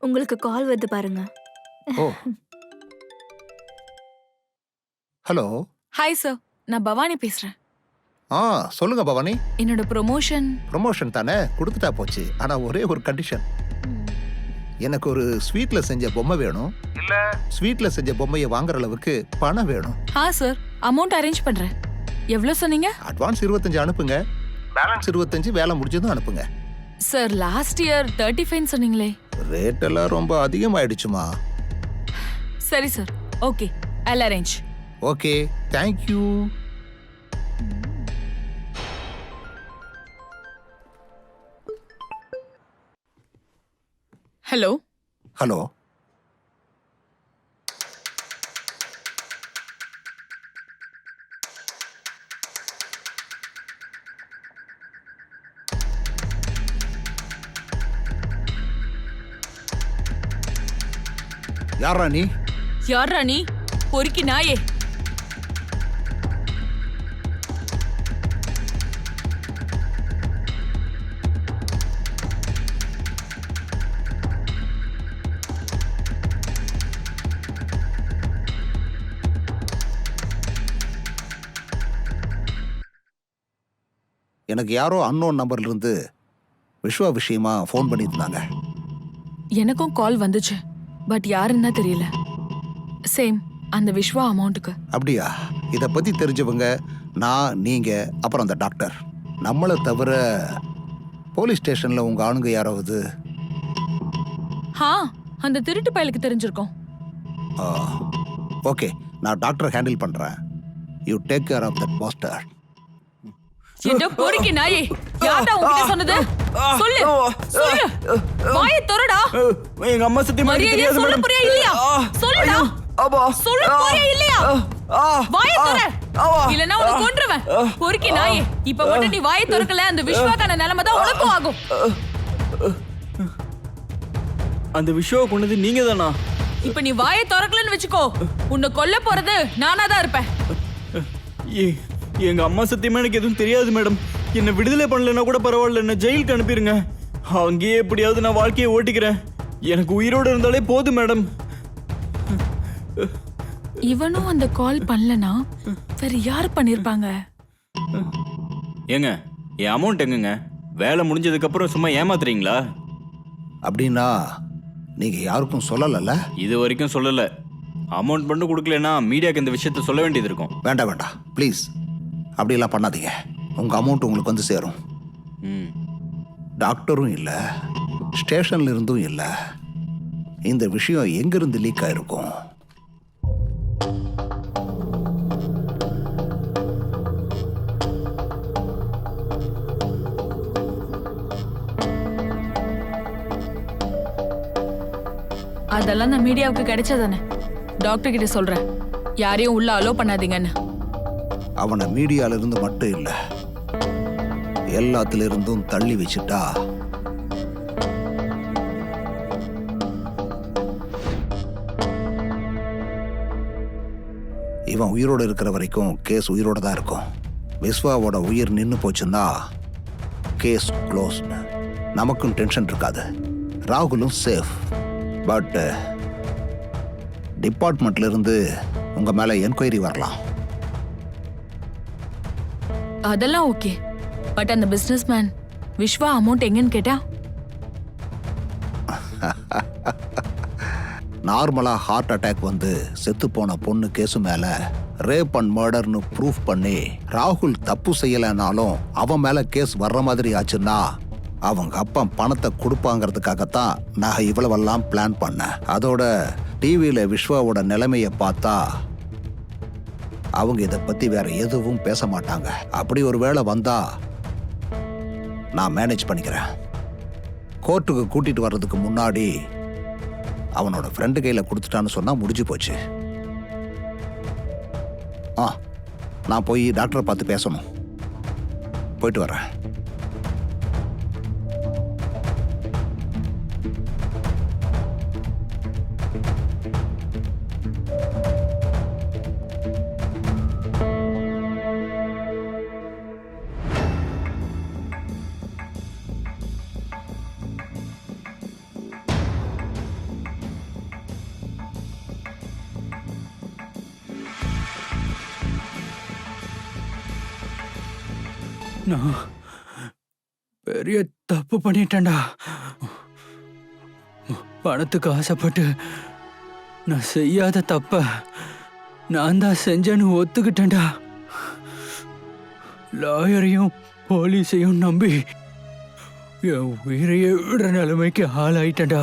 உங்களுக்கு கால் வருது பாருங்க. ஓ. ஹலோ. ஹாய் சார் நான் பவானி பேசுறேன். ஆ சொல்லுங்க பவானி. என்னோட ப்ரொமோஷன் ப்ரமோஷன் தானே? கொடுத்துட்டா போச்சு. ஆனா ஒரே ஒரு கண்டிஷன் எனக்கு ஒரு ஸ்வீட்ல செஞ்ச பொம்மை வேணும். இல்ல. ஸ்வீட்ல செஞ்ச பொம்மையை வாங்குற அளவுக்கு பணம் வேணும். ஆ சார் அமௌண்ட் அரேஞ்ச் பண்றேன். எவ்வளோ சொன்னீங்க? அட்வான்ஸ் இருபத்தஞ்சு அனுப்புங்க. பேலன்ஸ் இருபத்தஞ்சு வேலை முடிஞ்சதும் அனுப்புங்க. Sir last year thirty five சொன்னீங்களே. ரேட் எல்லாம் ரொம்ப அதிகமாயிடுச்சுமா. சரி sir. Okay. I'll arrange okay. Thank you hello hello யாரா நீ? யார் ராணி பொறுக்கி நாயே. எனக்கு யாரோ அன்னோன் நம்பர்ல இருந்து விஸ்வா விஷயமா ஃபோன் பண்ணியிருந்தாங்க. எனக்கும் கால் வந்துச்சு. பட் யாருன்னு தான் தெரியல. சேம் அந்த விஸ்வா அமௌண்ட்டுக்கு. அப்படியா? இதை பத்தி தெரிஞ்சவங்க நான் நீங்க அப்புறம் அந்த டாக்டர். நம்மளை தவிர போலீஸ் ஸ்டேஷன்ல உங்க ஆளுங்க யாராவது? ஹா அந்த திருட்டு பயலுக்கு தெரிஞ்சிருக்கோம். ஓகே நான் டாக்டர் ஹேண்டில் பண்றேன். You take care of that master என்ன பொறுக்கி நாயே யார்டா உன்கிட்ட சொன்னது? சொல்லு சொல்லு. வாயை திறடா. எங்க அம்மா சத்தியமா தெரியாது சொல்ல போறியா இல்லையா? சொல்லுடா. அப்பா. சொல்ல போறியா இல்லையா? வாயை திற இல்லனா உன்னை கொன்றுவேன். பொறுக்கி நாயே இப்ப மட்டும் நீ வாயை திறக்கல அந்த விஸ்வாக்கான நிலைமை தான் உனக்கும் ஆகும். அந்த விஷயம் கொண்டது நீங்க தானா? இப்ப நீ வாயை திறக்கலன்னு வெச்சுக்கோ. உன்னை கொல்ல போறது நானா தான் இருப்பேன். எங்க அம்மா சத்தியமா எனக்கு எதுவும் தெரியாது மேடம். என்ன விடுதலை பண்ணலன்னா கூட பரவாயில்ல. என்ன ஜெயிலுக்கு அனுப்பிடுங்க அங்கேயே எப்படியாவது நான் வாழ்க்கையை ஓட்டிக்கிறேன். எனக்கு உயிரோட இருந்தாலே போதும் மேடம். இவனும் அந்த கால் பண்ணலனா வேற யார் பண்ணிருப்பாங்க? ஏங்க என் அமௌண்ட் எங்கங்க? வேலை முடிஞ்சதுக்கு அப்புறம் சும்மா ஏமாத்துறீங்களா? அப்படின்னா நீங்க யாருக்கும் சொல்லலைல்ல? இது வரைக்கும் சொல்லல. அமௌண்ட் மட்டும் கொடுக்கலன்னா மீடியாக்கு இந்த விஷயத்த சொல்ல வேண்டியது இருக்கும். வேண்டாம் வேண்டாம். ப்ளீஸ் அப்படியெல்லாம் பண்ணாதீங்க. உங்க அமௌண்ட் உங்களுக்கு வந்து சேரும். ம். டாக்டரும் இல்லை ஸ்டேஷன்ல இருந்தும் இல்லை. இந்த விஷயம் எங்கிருந்து லீக் ஆயிருக்கும்? அதெல்லாம் நான் மீடியாவுக்கு கிடைச்சதானே? டாக்டர் கிட்ட சொல்றேன். யாரையும் உள்ள அலோ பண்ணாதீங்கன்னு. அவனை மீடியால இருந்து மட்டும் இல்லை எல்லாத்துல இருந்தும் தள்ளி வச்சுட்டா. இவன் உயிரோடு இருக்கிற வரைக்கும் கேஸ் உயிரோடு தான் இருக்கும். விஸ்வாவோட உயிர் நின்று போச்சுன்னா கேஸ் க்ளோஸ் நமக்கும் டென்ஷன் இருக்காது. ராகுலும் சேஃப். பட் டிபார்ட்மெண்ட்லேருந்து உங்கள் மேலே என்கொயரி வரலாம். அதெல்லாம் ஓகே. பட் அந்த பிசினஸ் மேன் விஸ்வா அமௌண்ட் எங்கன்னு கேட்டா? நார்மலா ஹார்ட் அட்டாக் வந்து செத்து போன பொண்ணு கேஸு மேல ரேப் அண்ட் மர்டர்னு ப்ரூஃப் பண்ணி ராகுல் தப்பு செய்யலைனாலும் அவன் மேல கேஸ் வர்ற மாதிரி ஆச்சுன்னா அவங்க அப்பா பணத்தை கொடுப்பாங்கிறதுக்காகத்தான் நான் இவ்வளவெல்லாம் பிளான் பண்ணேன். அதோட டிவியில விஸ்வாவோட நிலைமையை பார்த்தா அவங்க இதை பத்தி வேற எதுவும் பேச மாட்டாங்க. அப்படி ஒரு வேளை வந்தா நான் மேனேஜ் பண்ணிக்கிறேன். கோர்ட்டுக்கு கூட்டிட்டு வர்றதுக்கு முன்னாடி அவனோட ஃப்ரெண்டு கையில் கொடுத்துட்டான்னு சொன்னா முடிஞ்சு போச்சு. ஆ நான் போய் டாக்டரை பார்த்து பேசணும். போயிட்டு வரேன். நான் பெரிய தப்பு பண்ணிட்டேன்டா. பணத்துக்கு ஆசைப்பட்டு நான் செய்யாத தப்ப நான் தான் செஞ்சேன்னு ஒத்துக்கிட்டேன்டா. லாயரையும் போலீஸையும் நம்பி என் உயிரையே விடுற நிலைமைக்கு ஆளாயிட்டேன்டா.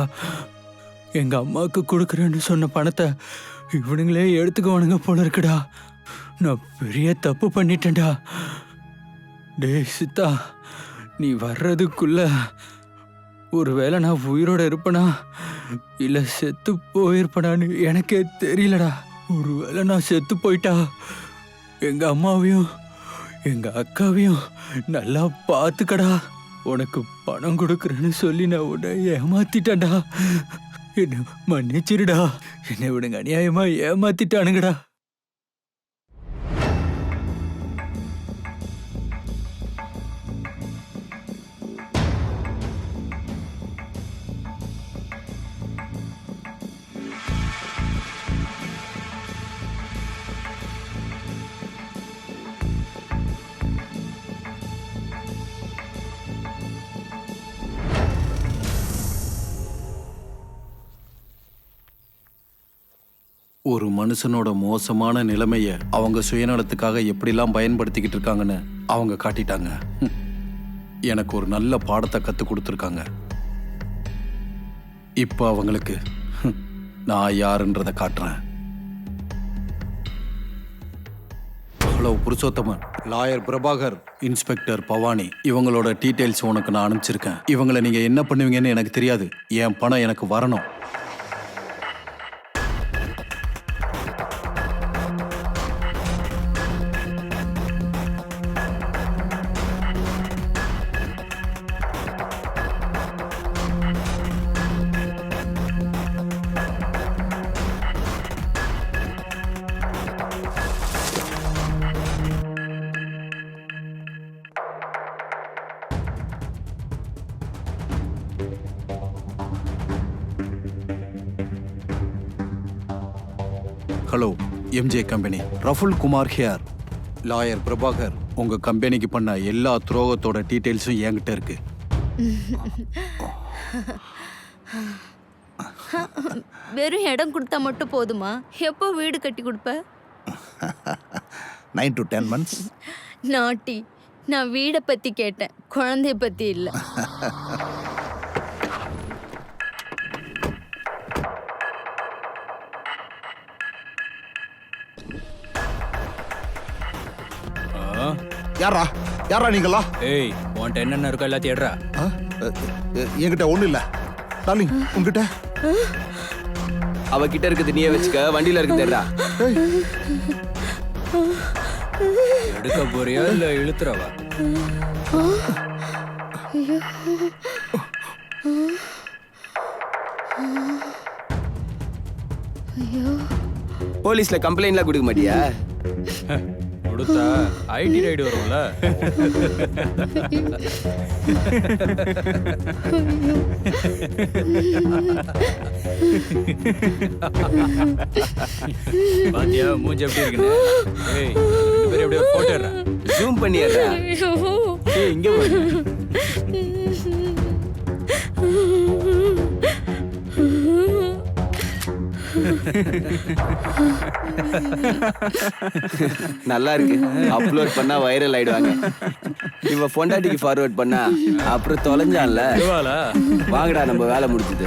எங்க அம்மாவுக்கு கொடுக்குறேன்னு சொன்ன பணத்தை இவனுங்களே எடுத்துக்குவானுங்க போல இருக்குடா. நான் பெரிய தப்பு பண்ணிட்டேன்டா. டேய் சித்தா நீ வர்றதுக்குள்ள ஒருவேளை நான் உயிரோட இருப்பனா? இல்ல செத்து போயிருப்பனான்னு எனக்கே தெரியலடா. ஒருவேளை நான் செத்து போயிட்டா? எங்க அம்மாவையும் எங்க அக்காவையும் நல்லா பார்த்துக்கடா. உனக்கு பணம் கொடுக்குறேன்னு சொல்லி நான் உன்னை ஏமாத்திட்டேன்டா. என்ன மன்னிச்சிருடா. என்னை விடுங்க அநியாயமா ஏமாத்திட்டானுங்கடா. ஒரு மனுஷனோட மோசமான நிலைமைய அவங்க சுயநலத்துக்காக எப்படிலாம் பயன்படுத்திக்கிட்டு இருக்காங்கன்னு அவங்க காட்டிட்டாங்க. எனக்கு ஒரு நல்ல பாடத்தை கத்து கொடுத்துருக்காங்க. இப்போ அவங்களுக்கு நான் யாருன்றத காட்டுறேன். Hello Purushothaman. Lawyer Prabhakar. Inspector Bhavani. இவங்களோட டீட்டெயில்ஸ் உனக்கு நான் அனுப்பிச்சிருக்கேன். இவங்களை நீங்க என்ன பண்ணுவீங்கன்னு எனக்கு தெரியாது. என் பணம் எனக்கு வரணும். Hello M J company Raful Kumar here lawyer Prabhakar உங்க கம்பெனிக்கு பண்ண எல்லா துரோகத்தோட டீட்டெயில்ஸும் என்கிட்ட இருக்கு. வெறும் இடம் கொடுத்தா மட்டும் போதுமா? எப்போ வீடு கட்டி கொடுப்ப? நைன் டு டென் மந்த்ஸ் நாட்டி நான் வீடை பத்தி கேட்டேன் குழந்தைய பத்தி இல்ல. யாரா யாரா நீங்களா ஏய் உன்கிட்ட என்னென்ன இருக்கோ எல்லாத்தையும் எடுறா. என்கிட்ட ஒண்ணும் இல்ல. டார்லிங் உங்ககிட்ட அவகிட்ட இருக்குது நீயே வச்சுக்க வண்டியில இருக்கு தேடுறா ஏய், எடுக்க போறியா இல்ல இழுத்துறவா? போலீஸ்ல கம்ப்ளைண்ட்லாம் கொடுக்க மாட்டியா? கொடுத்தா ஐடி ரைடு வரும்ல? பாத்தியா மூஞ்சி எப்படி இருக்குன்னு? ஏய் ரெண்டு பேரும் எப்படியோ ஜூம் பண்ணிடுறா. ஏய் இங்க நல்லா இருக்கு அப்லோட் பண்ணா வைரல் ஆயிடுவாங்க. இவ பொண்டாட்டிக்கு ஃபார்வர்ட் பண்ணா அப்புறம் தொலைஞ்சான்ல. வாங்கடா நம்ம வேலை முடிஞ்சது.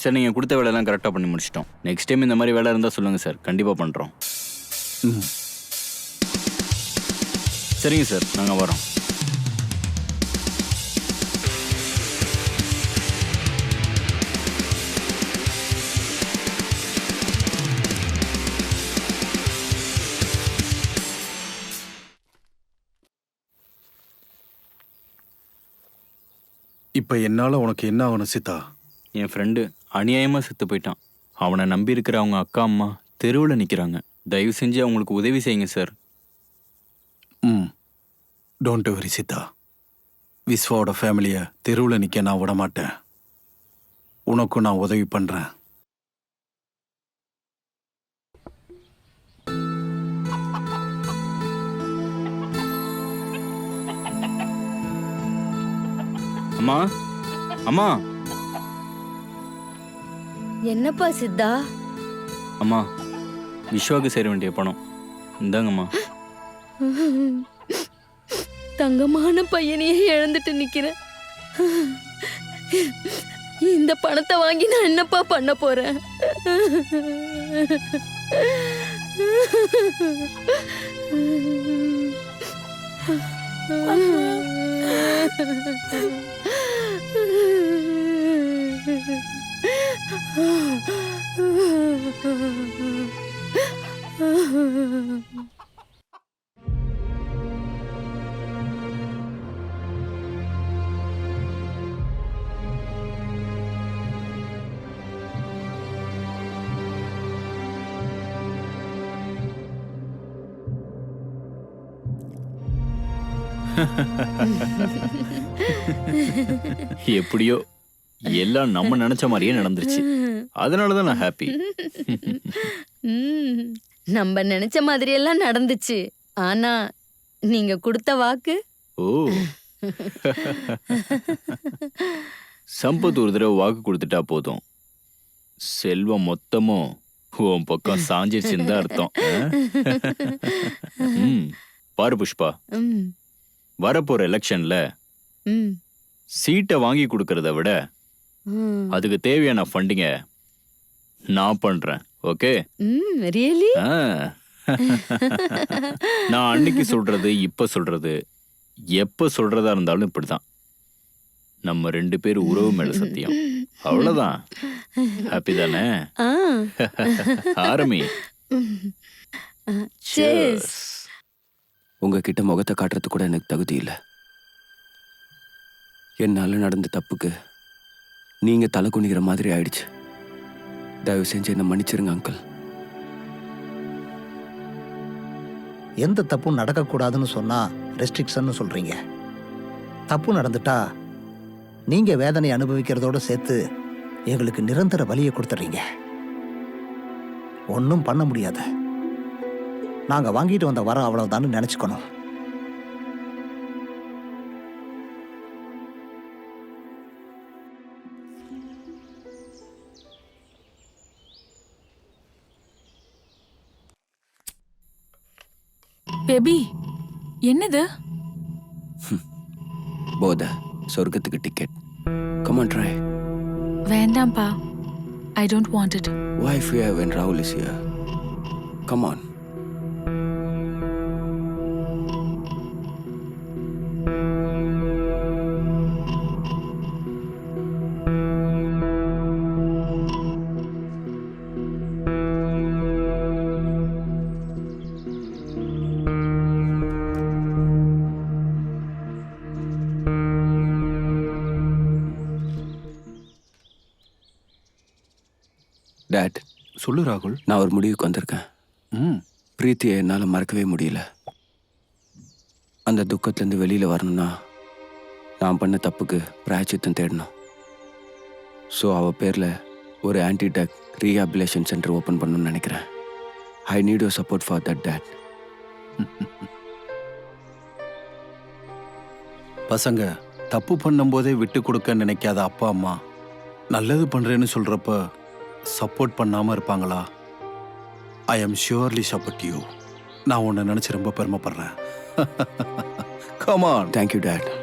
சார் நீங்கள் கொடுத்த வேலையெல்லாம் கரெக்டாக பண்ணி முடிச்சிட்டோம். நெக்ஸ்ட் டைம் இந்த மாதிரி வேலை இருந்தால் சொல்லுங்கள் சார். கண்டிப்பாக பண்ணுறோம் சரிங்க சார் நாங்கள் வரோம். இப்ப என்னால உனக்கு என்ன ஆகணும் சீதா? என் ஃப்ரெண்டு அநியாயமாக செத்து போயிட்டான். அவனை நம்பி இருக்கிற அவங்க அக்கா அம்மா தெருவில் நிற்கிறாங்க தயவு செஞ்சு அவங்களுக்கு உதவி செய்யுங்க சார் ம். Don't worry Siddha. விஸ்வாவோட ஃபேமிலியை தெருவில் நிற்க நான் விட மாட்டேன் உனக்கும் நான் உதவி பண்ணுறேன் அம்மா. அம்மா. என்னப்பா சித்தா? அம்மா விஸ்வாவுக்கு சேர வேண்டிய பணம். இந்தாங்கம்மா. தங்கமான பையனையே இழந்துட்டு நிக்கிறேன் இந்த பணத்தை வாங்கி நான் என்னப்பா பண்ண போறேன்? எப்படியோ எல்லாம் நம்ம நினைச்ச மாதிரியே நடந்துருச்சு. அதனால தான் நான் ஹாப்பி நம்ம நினைச்ச மாதிரி எல்லாம் நடந்துச்சு. ஆனா நீங்க கொடுத்த வாக்கு? ஓ. சம்பத் ஒரு தடவை வாக்கு கொடுத்துட்டா போதும். செல்வம் மொத்தமும் உன் பக்கம் சாஞ்சிருச்சுன்னு தான் அர்த்தம். பாரு புஷ்பா. வரப்போற எலெக்ஷன்ல ம், சீட்டை வாங்கி கொடுக்கறத விட. அதுக்கு தேவையான ஃபண்டிங்க நான் பண்றேன். ஓகே ம், really? ஆ. நான் அன்னைக்கு சொல்றது இப்ப சொல்றது எப்ப சொல்றதா இருந்தாலும் இப்படிதான். நம்ம ரெண்டு பேர் உறவு மேல சத்தியம். அவ்வளவுதான். ஹாப்பி தானே? ஆ. ஆரம்பி Cheers. உங்ககிட்ட முகத்தை காட்டுறது கூட எனக்கு தகுதி இல்லை. என்னால நடந்த தப்புக்கு நீங்க தலை குனிக்கிற மாதிரி ஆயிடுச்சு. தயவு செஞ்சு என்ன மன்னிச்சிருங்க அங்கிள் எந்த தப்பும் நடக்கக்கூடாதுன்னு சொன்னா ரெஸ்ட்ரிக்ஷன் சொல்றீங்க. தப்பு நடந்துட்டா நீங்க வேதனை அனுபவிக்கிறதோட சேர்த்து எங்களுக்கு நிரந்தர வலியை கொடுத்துறீங்க. ஒன்றும் பண்ண முடியாது. நாங்கள் வாங்கிட்டு வந்த வர அவ்வளோதான்னு நினச்சிக்கணும். பேபி என்னது? போத சொர்க்கத்துக்கு டிக்கெட் கமான் ட்ரை வேண்டாம்ப்பா. I don't want it wife you have when ராகுல் is here? Come on date சொல்லு ராகுல். நான் ஒரு முடிவுக்கு வந்திருக்கேன். ம். பிரீத்தியை என்னால் மறக்கவே முடியல. அந்த துக்கத்துலேருந்து வெளியில் வரணும்னா நான் பண்ண தப்புக்கு பிராயச்சித்தம் தேடணும். ஸோ அவள் பேரில் ஒரு ஆன்டிடாக் ரீஹாபிலேஷன் சென்டர் ஓப்பன் பண்ணணும்னு நினைக்கிறேன். I need you support for that dad பசங்க தப்பு பண்ணும்போதே விட்டு கொடுக்க நினைக்காத அப்பா அம்மா. நல்லது பண்றேன்னு சொல்றப்ப சப்போர்ட் பண்ணாமல் இருப்பாங்களா? I am surely support you நான் உன்னை நினச்சி ரொம்ப பெருமைப்படுறேன். Come on thank you date